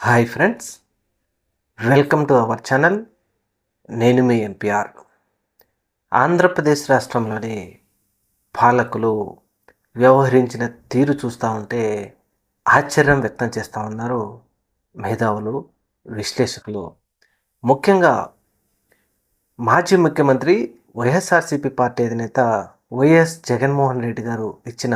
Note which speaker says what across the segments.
Speaker 1: Hi friends welcome to our channel. నేను మీ NPR. Andhra Pradesh రాష్ట్రంలోని పాలకులు వ్యవహరించిన తీరు చూస్తూ ఉంటే ఆశ్చర్యం వ్యక్తం చేస్తూ ఉన్నారు మేధావులు విశ్లేషకులు. ముఖ్యంగా మాజీ ముఖ్యమంత్రి వైఎస్ఆర్సీపీ పార్టీ అధినేత వైఎస్ జగన్మోహన్ రెడ్డి గారు ఇచ్చిన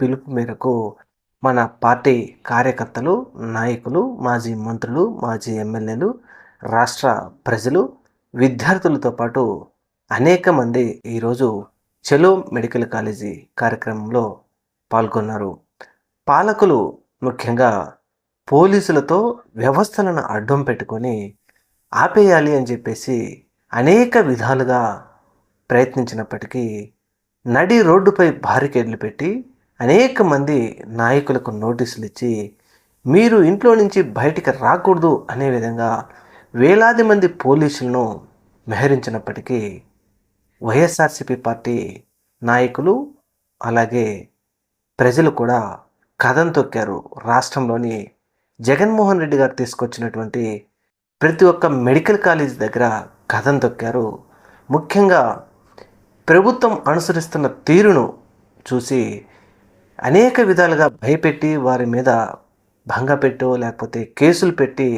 Speaker 1: పిలుపు మేరకు మన పార్టీ కార్యకర్తలు నాయకులు మాజీ మంత్రులు మాజీ ఎమ్మెల్యేలు రాష్ట్ర ప్రజలు విద్యార్థులతో పాటు అనేక మంది ఈరోజు చెలో మెడికల్ కాలేజీ కార్యక్రమంలో పాల్గొన్నారు. పాలకులు ముఖ్యంగా పోలీసులతో వ్యవస్థలను అడ్డం పెట్టుకొని ఆపేయాలి అని చెప్పేసి అనేక విధాలుగా ప్రయత్నించినప్పటికీ నడి రోడ్డుపై బారికేడ్లు పెట్టి అనేక మంది నాయకులకు నోటీసులు ఇచ్చి మీరు ఇంట్లో నుంచి బయటికి రాకూడదు అనే విధంగా వేలాది మంది పోలీసులను మెహరించినప్పటికీ వైఎస్ఆర్సిపి పార్టీ నాయకులు అలాగే ప్రజలు కూడా కథం తొక్కారు. రాష్ట్రంలోని జగన్మోహన్ రెడ్డి గారు తీసుకొచ్చినటువంటి ప్రతి ఒక్క మెడికల్ కాలేజ్ దగ్గర కథం తొక్కారు. ముఖ్యంగా ప్రభుత్వం అనుసరిస్తున్న తీరును చూసి అనేక విధాలుగా భయపెట్టి వారి మీద భంగపెట్టో లేకపోతే కేసులు పెట్టి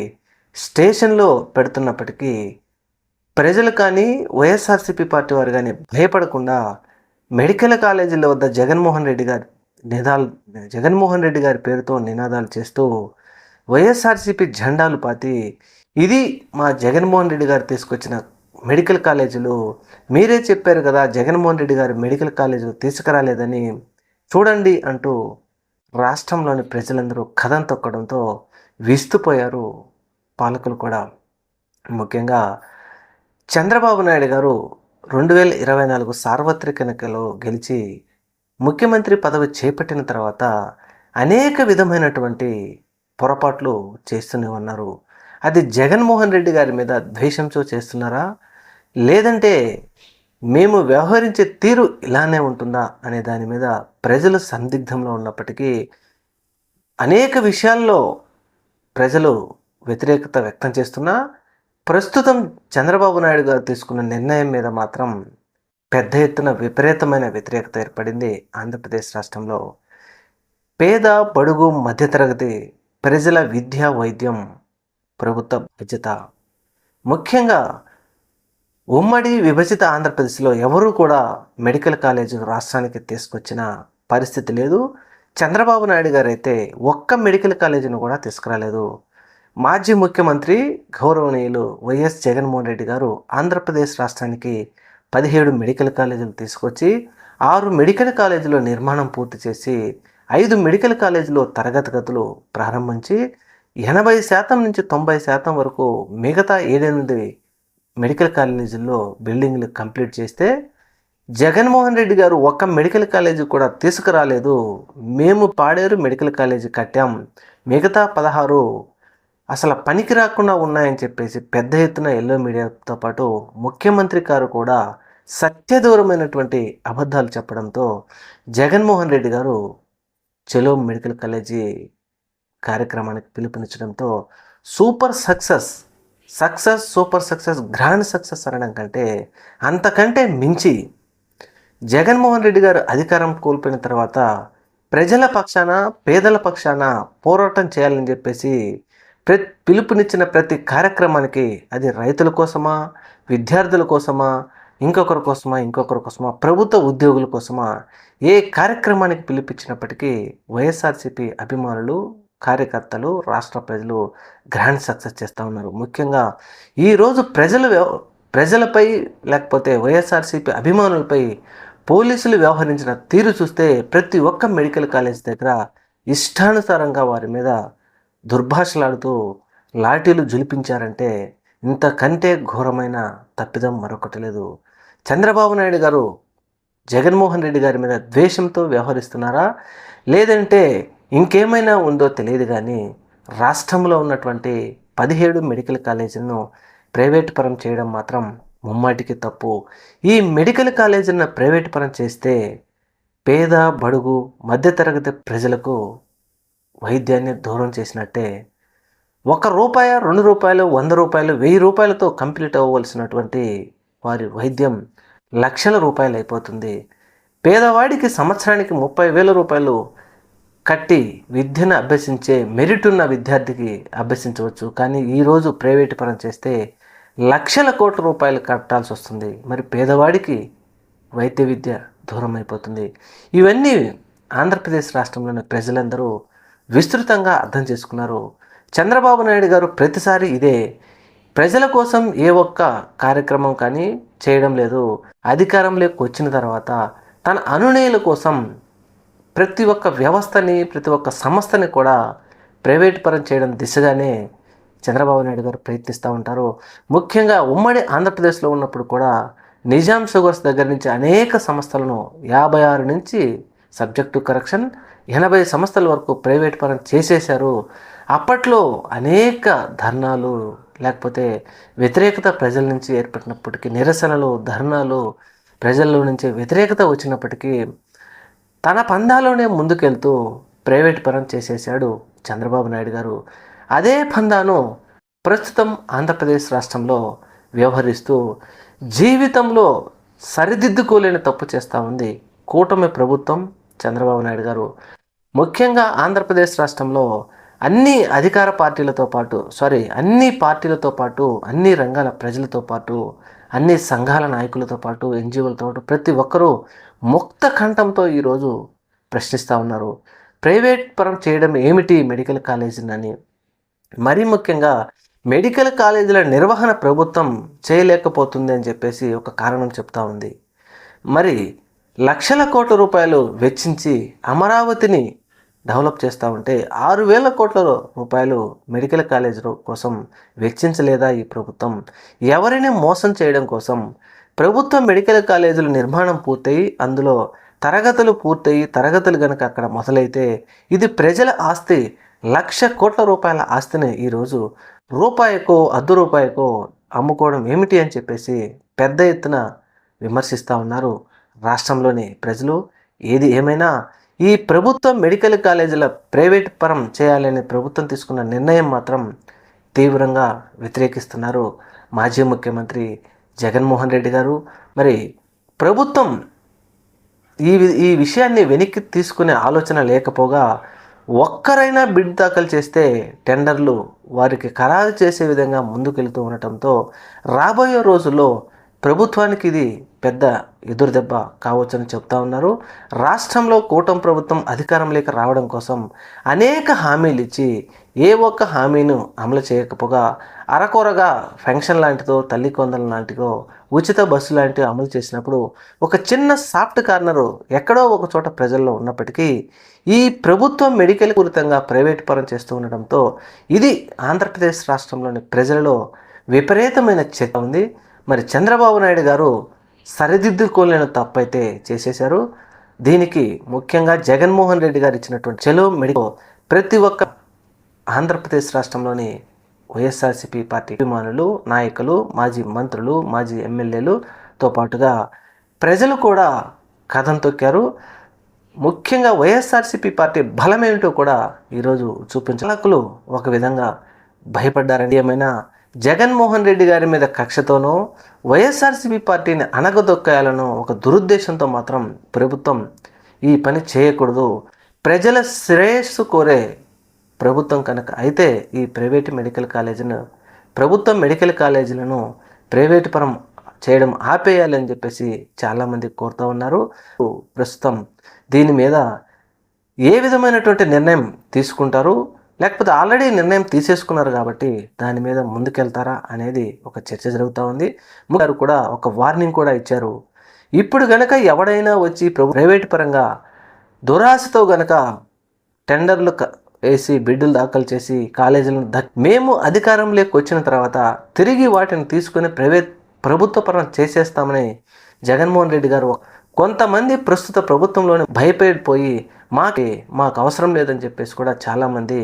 Speaker 1: స్టేషన్లో పెడుతున్నప్పటికీ ప్రజలు కానీ వైఎస్ఆర్సీపీ పార్టీ వారు కానీ భయపడకుండా మెడికల్ కాలేజీల వద్ద జగన్మోహన్ రెడ్డి గారి నినాదాలు జగన్మోహన్ రెడ్డి గారి పేరుతో నినాదాలు చేస్తూ వైఎస్ఆర్సీపీ జెండాలు పాతి ఇది మా జగన్మోహన్ రెడ్డి గారు తీసుకొచ్చిన మెడికల్ కాలేజీలు. మీరే చెప్పారు కదా జగన్మోహన్ రెడ్డి గారు మెడికల్ కాలేజీలు తీసుకురాలేదని. చూడండి అంటూ రాష్ట్రంలోని ప్రజలందరూ కథం తొక్కడంతో విస్తుపోయారు పాలకులు కూడా. ముఖ్యంగా చంద్రబాబు నాయుడు గారు రెండు వేల ఇరవై నాలుగు సార్వత్రిక ఎన్నికల్లో గెలిచి ముఖ్యమంత్రి పదవి చేపట్టిన తర్వాత అనేక విధమైనటువంటి పొరపాట్లు చేస్తూనే ఉన్నారు. అది జగన్మోహన్ రెడ్డి గారి మీద ద్వేషంతో చేస్తున్నారా? లేదంటే మేము వ్యవహరించే తీరు ఇలానే ఉంటుందా అనే దాని మీద ప్రజలు సందిగ్ధంలో ఉన్నప్పటికీ అనేక విషయాల్లో ప్రజలు వ్యతిరేకత వ్యక్తం చేస్తున్నా ప్రస్తుతం చంద్రబాబు నాయుడు గారు తీసుకున్న నిర్ణయం మీద మాత్రం పెద్ద ఎత్తున విపరీతమైన వ్యతిరేకత ఏర్పడింది ఆంధ్రప్రదేశ్ రాష్ట్రంలో. పేద బడుగు మధ్యతరగతి ప్రజల విద్యా వైద్యం ప్రభుత్వ బాధ్యత. ముఖ్యంగా ఉమ్మడి విభజిత ఆంధ్రప్రదేశ్లో ఎవరూ కూడా మెడికల్ కాలేజీ రాష్ట్రానికి తీసుకొచ్చిన పరిస్థితి లేదు. చంద్రబాబు నాయుడు గారు అయితే ఒక్క మెడికల్ కాలేజీని కూడా తీసుకురాలేదు. మాజీ ముఖ్యమంత్రి గౌరవనీయులు వైఎస్ జగన్మోహన్ రెడ్డి గారు ఆంధ్రప్రదేశ్ రాష్ట్రానికి పదిహేడు మెడికల్ కాలేజీలు తీసుకొచ్చి ఆరు మెడికల్ కాలేజీలో నిర్మాణం పూర్తి చేసి ఐదు మెడికల్ కాలేజీలో తరగతి గదులు ప్రారంభించి ఎనభై శాతం నుంచి తొంభై శాతం వరకు మిగతా ఏడెనిమిది మెడికల్ కాలేజీల్లో బిల్డింగ్లు కంప్లీట్ చేస్తే జగన్మోహన్ రెడ్డి గారు ఒక్క మెడికల్ కాలేజీ కూడా తీసుకురాలేదు. మేము పాడేరు మెడికల్ కాలేజీ కట్టాం. మిగతా పదహారు అసలు పనికి రాకుండా ఉన్నాయని చెప్పేసి పెద్ద ఎత్తున ఎల్లో మీడియాతో పాటు ముఖ్యమంత్రి గారు కూడా సత్యదూరమైనటువంటి అబద్ధాలు చెప్పడంతో జగన్మోహన్ రెడ్డి గారు చెలో మెడికల్ కాలేజీ కార్యక్రమానికి పిలుపునిచ్చడంతో super success success super success grand success అనడం కంటే అంతకంటే మించి జగన్మోహన్ రెడ్డి గారు అధికారం కోల్పోయిన తర్వాత ప్రజల పక్షాన పేదల పక్షాన పోరాటం చేయాలని చెప్పేసి ప్ర పిలుపునిచ్చిన ప్రతి కార్యక్రమానికి అది రైతుల కోసమా విద్యార్థుల కోసమా ఇంకొకరి కోసమా ఇంకొకరి కోసమా ప్రభుత్వ ఉద్యోగుల కోసమా ఏ కార్యక్రమానికి పిలిపించినప్పటికీ వైఎస్ఆర్సీపీ అభిమానులు కార్యకర్తలు రాష్ట్ర ప్రజలు గ్రాండ్ సక్సెస్ చేస్తూ ఉన్నారు. ముఖ్యంగా ఈరోజు ప్రజలు ప్రజలపై లేకపోతే వైఎస్ఆర్సీపీ అభిమానులపై పోలీసులు వ్యవహరించిన తీరు చూస్తే ప్రతి ఒక్క మెడికల్ కాలేజ్ దగ్గర ఇష్టానుసారంగా వారి మీద దుర్భాషలాడుతూ లాఠీలు జులిపించారంటే ఇంతకంటే ఘోరమైన తప్పిదం మరొకటి లేదు. చంద్రబాబు నాయుడు గారు జగన్మోహన్ రెడ్డి గారి మీద ద్వేషంతో వ్యవహరిస్తున్నారా? లేదంటే ఇంకేమైనా ఉందో తెలియదు కానీ రాష్ట్రంలో ఉన్నటువంటి పదిహేడు మెడికల్ కాలేజీలను ప్రైవేట్ పరం చేయడం మాత్రం ముమ్మాటికి తప్పు. ఈ మెడికల్ కాలేజీలను ప్రైవేట్ పరం చేస్తే పేద బడుగు మధ్యతరగతి ప్రజలకు వైద్యాన్ని దూరం చేసినట్టే ఒక రూపాయ రెండు రూపాయలు వంద రూపాయలు వెయ్యి రూపాయలతో కంప్లీట్ అవ్వవలసినటువంటి వారి వైద్యం లక్షల రూపాయలు అయిపోతుంది. పేదవాడికి సంవత్సరానికి ముప్పై వేల రూపాయలు కట్టి విద్యను అభ్యసించే మెరిట్ ఉన్న విద్యార్థికి అభ్యసించవచ్చు. కానీ ఈరోజు ప్రైవేట్ పరం చేస్తే లక్షల కోట్ల రూపాయలు కట్టాల్సి వస్తుంది. మరి పేదవాడికి వైద్య విద్య దూరం అయిపోతుంది ఇవన్నీ ఆంధ్రప్రదేశ్ రాష్ట్రంలోని ప్రజలందరూ విస్తృతంగా అర్థం చేసుకున్నారు. చంద్రబాబు నాయుడు గారు ప్రతిసారి ఇదే ప్రజల కోసం ఏ ఒక్క కార్యక్రమం కానీ చేయడం లేదు. అధికారంలోకి వచ్చిన తర్వాత తన అనునయుల కోసం ప్రతి ఒక్క వ్యవస్థని ప్రతి ఒక్క సంస్థని కూడా ప్రైవేట్ పరం చేయడం దిశగానే చంద్రబాబు నాయుడు గారు ప్రయత్నిస్తూ ఉంటారు. ముఖ్యంగా ఉమ్మడి ఆంధ్రప్రదేశ్లో ఉన్నప్పుడు కూడా నిజాం షుగర్స్ దగ్గర నుంచి అనేక సంస్థలను యాభై ఆరు నుంచి సబ్జెక్టు కరెక్షన్ ఎనభై సంస్థల వరకు ప్రైవేట్ పరం చేసేశారు. అప్పట్లో అనేక ధర్నాలు లేకపోతే వ్యతిరేకత ప్రజల నుంచి ఏర్పడినప్పటికీ నిరసనలు ధర్నాలు ప్రజల్లో నుంచి వ్యతిరేకత వచ్చినప్పటికీ తన పందాలోనే ముందుకెళ్తూ ప్రైవేట్ పరం చేసేసాడు చంద్రబాబు నాయుడు గారు. అదే పందాను ప్రస్తుతం ఆంధ్రప్రదేశ్ రాష్ట్రంలో వ్యవహరిస్తూ జీవితంలో సరిదిద్దుకోలేని తప్పు చేస్తూ ఉంది కూటమి ప్రభుత్వం చంద్రబాబు నాయుడు గారు. ముఖ్యంగా ఆంధ్రప్రదేశ్ రాష్ట్రంలో అన్ని అధికార పార్టీలతో పాటు సారీ అన్ని పార్టీలతో పాటు అన్ని రంగాల ప్రజలతో పాటు అన్ని సంఘాల నాయకులతో పాటు ఎన్జిఓలతో పాటు ప్రతి ఒక్కరూ ముక్త కంఠంతో ఈరోజు ప్రశ్నిస్తూ ఉన్నారు. ప్రైవేట్ పరం చేయడం ఏమిటి మెడికల్ కాలేజీని మరీ ముఖ్యంగా మెడికల్ కాలేజీల నిర్వహణ ప్రభుత్వం చేయలేకపోతుంది అని చెప్పేసి ఒక కారణం చెప్తా ఉంది. మరి లక్షల కోట్ల రూపాయలు వెచ్చించి అమరావతిని డెవలప్ చేస్తూ ఉంటే ఆరు వేల కోట్ల రూపాయలు మెడికల్ కాలేజ్ కోసం వెచ్చించలేదా ఈ ప్రభుత్వం? ఎవరిని మోసం చేయడం కోసం? ప్రభుత్వ మెడికల్ కాలేజీల నిర్మాణం పూర్తయి అందులో తరగతులు పూర్తయి తరగతులు కనుక అక్కడ మొదలైతే ఇది ప్రజల ఆస్తి. లక్ష కోట్ల రూపాయల ఆస్తిని ఈరోజు రూపాయకో అర్ధ రూపాయకో అమ్ముకోవడం ఏమిటి అని చెప్పేసి పెద్ద ఎత్తున విమర్శిస్తూ ఉన్నారు రాష్ట్రంలోని ప్రజలు. ఏది ఏమైనా ఈ ప్రభుత్వ మెడికల్ కాలేజీల ప్రైవేట్ పరం చేయాలని ప్రభుత్వం తీసుకున్న నిర్ణయం మాత్రం తీవ్రంగా వ్యతిరేకిస్తున్నారు మాజీ ముఖ్యమంత్రి జగన్మోహన్ రెడ్డి గారు. మరి ప్రభుత్వం ఈ ఈ విషయాన్ని వెనక్కి తీసుకునే ఆలోచన లేకపోగా ఒక్కరైనా బిడ్ దాఖలు చేస్తే టెండర్లు వారికి ఖరారు చేసే విధంగా ముందుకెళ్తూ ఉండటంతో రాబోయే రోజుల్లో ప్రభుత్వానికి ఇది పెద్ద ఎదురుదెబ్బ కావచ్చని చెప్తా ఉన్నారు. రాష్ట్రంలో కూటమి ప్రభుత్వం అధికారం లేక రావడం కోసం అనేక హామీలు ఇచ్చి ఏ ఒక్క హామీను అమలు చేయకపోగా అరకొరగా ఫెన్షన్ లాంటిదో తల్లి కొందల లాంటిదో ఉచిత బస్సు లాంటివి అమలు చేసినప్పుడు ఒక చిన్న సాఫ్ట్ కార్నరు ఎక్కడో ఒక చోట ప్రజల్లో ఉన్నప్పటికీ ఈ ప్రభుత్వం మెడికల్ పూరితంగా ప్రైవేట్ పరం చేస్తూ ఉండడంతో ఇది ఆంధ్రప్రదేశ్ రాష్ట్రంలోని ప్రజలలో విపరీతమైన చర్చ ఉంది. మరి చంద్రబాబు నాయుడు గారు సరిదిద్దుకోలేని తప్పైతే చేసేశారు. దీనికి ముఖ్యంగా జగన్మోహన్ రెడ్డి గారు ఇచ్చినటువంటి చెలో మెడికల్ ప్రతి ఒక్క ఆంధ్రప్రదేశ్ రాష్ట్రంలోని వైఎస్ఆర్సీపీ పార్టీ అభిమానులు నాయకులు మాజీ మంత్రులు మాజీ ఎమ్మెల్యేలుతో పాటుగా ప్రజలు కూడా కథం తొక్కారు. ముఖ్యంగా వైఎస్ఆర్సీపీ పార్టీ బలమేమిటో కూడా ఈరోజు చూపించలకులు ఒక విధంగా భయపడ్డారండి ఏమైనా జగన్మోహన్ రెడ్డి గారి మీద కక్షతోనో వైఎస్ఆర్సీపీ పార్టీని అనగదొక్కాయాలనో ఒక దురుద్దేశంతో మాత్రం ప్రభుత్వం ఈ పని చేయకూడదు. ప్రజల శ్రేయస్సు కోరే ప్రభుత్వం కనుక అయితే ఈ ప్రైవేట్ మెడికల్ కాలేజీను ప్రభుత్వ మెడికల్ కాలేజీలను ప్రైవేటు పరం చేయడం ఆపేయాలని చెప్పేసి చాలామంది కోరుతూ ఉన్నారు. ప్రస్తుతం దీని మీద ఏ విధమైనటువంటి నిర్ణయం తీసుకుంటారు? లేకపోతే ఆల్రెడీ నిర్ణయం తీసేసుకున్నారు కాబట్టి దాని మీద ముందుకెళ్తారా అనేది ఒక చర్చ జరుగుతూ ఉంది. గారు కూడా ఒక వార్నింగ్ కూడా ఇచ్చారు. ఇప్పుడు గనక ఎవడైనా వచ్చి ప్రభు ప్రైవేట్ పరంగా దురాశతో గనక టెండర్లు వేసి బిడ్డలు దాఖలు చేసి కాలేజీలను మేము అధికారంలోకి వచ్చిన తర్వాత తిరిగి వాటిని తీసుకుని ప్రైవేట్ ప్రభుత్వ పరం చేసేస్తామని జగన్మోహన్ రెడ్డి గారు కొంతమంది ప్రస్తుత ప్రభుత్వంలోనే భయపడిపోయి మాకి మాకు అవసరం లేదని చెప్పేసి కూడా చాలామంది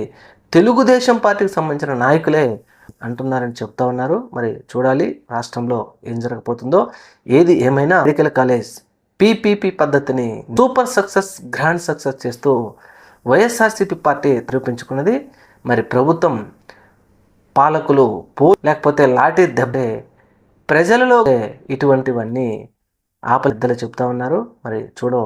Speaker 1: తెలుగుదేశం పార్టీకి సంబంధించిన నాయకులే అంటున్నారని చెప్తా ఉన్నారు. మరి చూడాలి రాష్ట్రంలో ఏం జరగబోతుందో ఏది ఏమైనా మెడికల్ కాలేజ్ పీపీపీ పద్ధతిని సూపర్ సక్సెస్ గ్రాండ్ సక్సెస్ చేస్తూ వైఎస్ఆర్సీపీ పార్టీ నిరూపించుకున్నది. మరి ప్రభుత్వం పాలకులు పో లేకపోతే లాఠీ దెబ్బే ప్రజలలో ఇటువంటివన్నీ ఆపద్దలు చెప్తా ఉన్నారు. మరి చూడో